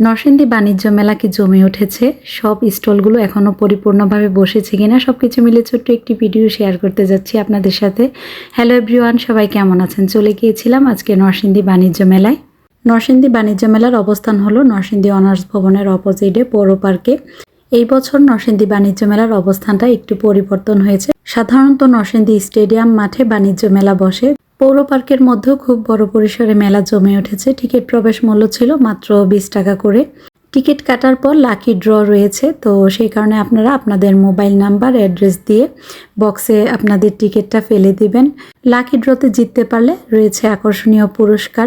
নরসিংদী বাণিজ্য মেলা কি জমে উঠেছে। সব স্টলগুলো এখনও পরিপূর্ণভাবে বসেছে কিনা সব কিছু মিলে ছোট্ট একটি ভিডিও শেয়ার করতে যাচ্ছি আপনাদের সাথে। হ্যালো এভরিওয়ান সবাই কেমন আছেন? চলে গিয়েছিলাম আজকে নরসিংদী বাণিজ্য মেলায়। নরসিংদী বাণিজ্য মেলার অবস্থান হলো নরসিংদী অনার্স ভবনের অপোজিটে পৌর পার্কে। এই বছর নরসিংদী বাণিজ্য মেলার অবস্থানটা একটু পরিবর্তন হয়েছে। সাধারণত নরসিংদী স্টেডিয়াম মাঠে বাণিজ্য মেলা বসে। পৌর পার্কের মধ্যেও খুব বড় পরিসরে মেলা জমে উঠেছে। টিকিট প্রবেশ মূল্য ছিল মাত্র বিশ টাকা করে। টিকিট কাটার পর লাকি ড্র রয়েছে, তো সেই কারণে আপনারা আপনাদের মোবাইল নাম্বার, অ্যাড্রেস দিয়ে বক্সে আপনাদের টিকিটটা ফেলে দিবেন। লাকি ড্রতে জিততে পারলে রয়েছে আকর্ষণীয় পুরস্কার।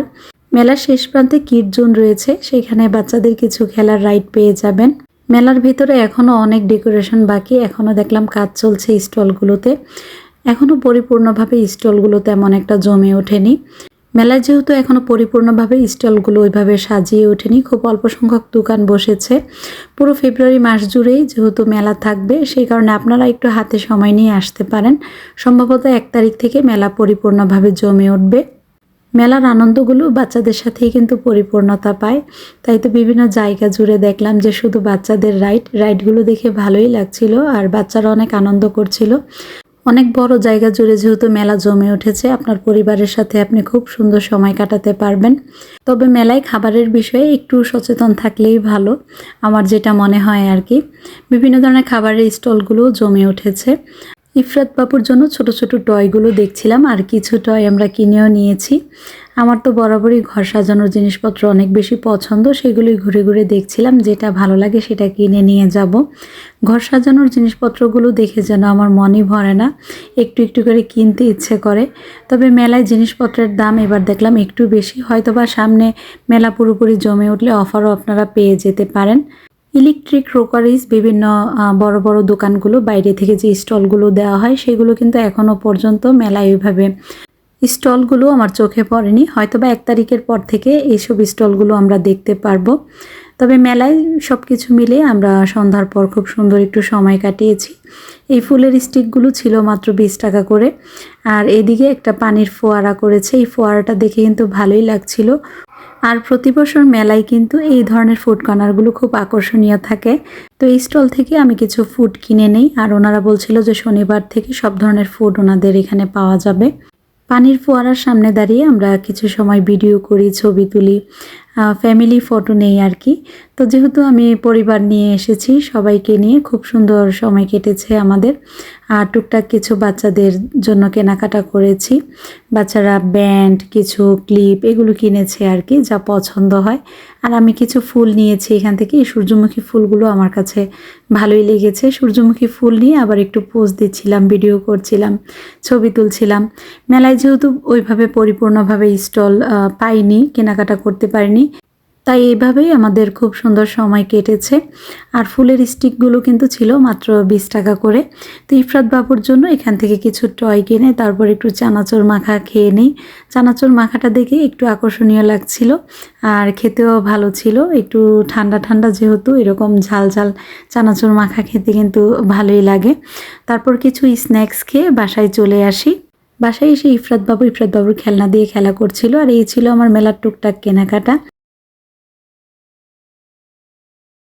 মেলার শেষ প্রান্তে কিট জোন রয়েছে, সেখানে বাচ্চাদের কিছু খেলার রাইড পেয়ে যাবেন। মেলার ভিতরে এখনও অনেক ডেকোরেশন বাকি এখনও দেখলাম কাজ চলছে স্টলগুলোতে। এখনও পরিপূর্ণভাবে স্টলগুলো তেমন একটা জমে ওঠেনি। মেলায় যেহেতু এখনও পরিপূর্ণভাবে স্টলগুলো ওইভাবে সাজিয়ে ওঠেনি, খুব অল্প সংখ্যক দোকান বসেছে। পুরো ফেব্রুয়ারি মাস জুড়েই যেহেতু মেলা থাকবে, সেই কারণে আপনারা একটু হাতে সময় নিয়ে আসতে পারেন। সম্ভবত এক তারিখ থেকে মেলা পরিপূর্ণভাবে জমে উঠবে। মেলার আনন্দগুলো বাচ্চাদের সাথেই কিন্তু পরিপূর্ণতা পায়। তাই তো বিভিন্ন জায়গা জুড়ে দেখলাম যে শুধু বাচ্চাদের রাইড, রাইডগুলো দেখে ভালোই লাগছিল আর বাচ্চারা অনেক আনন্দ করছিল। অনেক বড় জায়গা জুড়ে যেহেতু মেলা জমে উঠেছে, আপনার পরিবারের সাথে আপনি খুব সুন্দর সময় কাটাতে পারবেন। তবে মেলায় খাবারের বিষয়ে একটু সচেতন থাকলেই ভালো, আমার যেটা মনে হয় আর কি। বিভিন্ন ধরনের খাবারের স্টলগুলো জমে উঠেছে। ইফরাত বাবুর জন্য ছোট ছোট টয়গুলো দেখছিলাম, আর কিছু টয় আমরা কিনেও নিয়েছি। আমার তো বরাবরই ঘর সাজানোর জিনিসপত্র অনেক বেশি পছন্দ, সেগুলোই ঘুরে ঘুরে দেখছিলাম, যেটা ভালো লাগে সেটা কিনে নিয়ে যাব। ঘর সাজানোর জিনিসপত্রগুলো দেখে যেন আমার মনই ভরে না, একটু একটু করে কিনতে ইচ্ছে করে। তবে মেলায় জিনিসপত্রের দাম এবার দেখলাম একটু বেশি, হয়তোবা সামনে মেলা পুরোপুরি জমে উঠলে অফারও আপনারা পেয়ে যেতে পারেন। ইলেকট্রিক ক্রোকারিজ বিভিন্ন বড় বড় দোকানগুলো, বাইরে থেকে যে স্টলগুলো দেওয়া হয়, সেগুলো কিন্তু এখনও পর্যন্ত মেলায় ওইভাবে স্টলগুলো আমার চোখে পড়েনি। হয়তোবা এক তারিখের পর থেকে এইসব স্টলগুলো আমরা দেখতে পারব। তবে মেলায় সব কিছু মিলে আমরা সন্ধ্যার পর খুব সুন্দর একটু সময় কাটিয়েছি। এই ফুলের স্টিকগুলো ছিল মাত্র বিশ টাকা করে। আর এদিকে একটা পানির ফোয়ারা করেছে। এই ফোয়ারাটা দেখে কিন্তু ভালোই লাগছিল। আর প্রতি বছর মেলায় কিন্তু এই ধরনের ফুড কর্নারগুলো খুব আকর্ষণীয় থাকে। তো এই স্টল থেকে আমি কিছু ফুড কিনে নেই। আর ওনারা বলছিল যে শনিবার থেকে সব ধরনের ফুড ওনাদের এখানে পাওয়া যাবে। পানির ফোয়ারার সামনে দাঁড়িয়ে আমরা কিছু সময় ভিডিও করি, ছবি তুলি। ফ্যামিলি ফটো নেই আর কি তো যেহেতু আমি পরিবার নিয়ে এসেছি, সবাইকে নিয়ে খুব সুন্দর সময় কেটেছে আমাদের। আর টুকটাক কিছু বাচ্চাদের জন্য কেনাকাটা করেছি। বাচ্চারা ব্যান্ড, কিছু ক্লিপ এগুলো কিনেছে আর কি, যা পছন্দ হয়। আর আমি কিছু ফুল নিয়েছি এখান থেকে। এই সূর্যমুখী ফুলগুলো আমার কাছে ভালোই লেগেছে। সূর্যমুখী ফুল নিয়ে আবার একটু পোজ দিচ্ছিলাম, ভিডিও করছিলাম, ছবি তুলছিলাম। মেলায় যেহেতু ওইভাবে পরিপূর্ণভাবে স্টল পাইনি, কেনাকাটা করতে পারিনি। তাই এইভাবেই আমাদের খুব সুন্দর সময় কেটেছে। আর ফুলের স্টিকগুলো কিন্তু ছিল মাত্র বিশ টাকা করে। তো ইফরাত বাবুর জন্য এখান থেকে কিছু টয় কিনে তারপর একটু চানাচুর মাখা খেয়ে নিই। চানাচুর মাখাটা দেখে একটু আকর্ষণীয় লাগছিল আর খেতেও ভালো ছিল। একটু ঠান্ডা ঠান্ডা যেহেতু এরকম ঝাল ঝাল চানাচুর মাখা খেতে কিন্তু ভালোই লাগে। তারপর কিছু স্ন্যাক্স খেয়ে বাসায় চলে আসি। বাসায় এসে ইফরাত বাবু, ইফরাত বাবুর খেলনা দিয়ে খেলা করছিল আর এই ছিল আমার মেলার টুকটাক কেনাকাটা।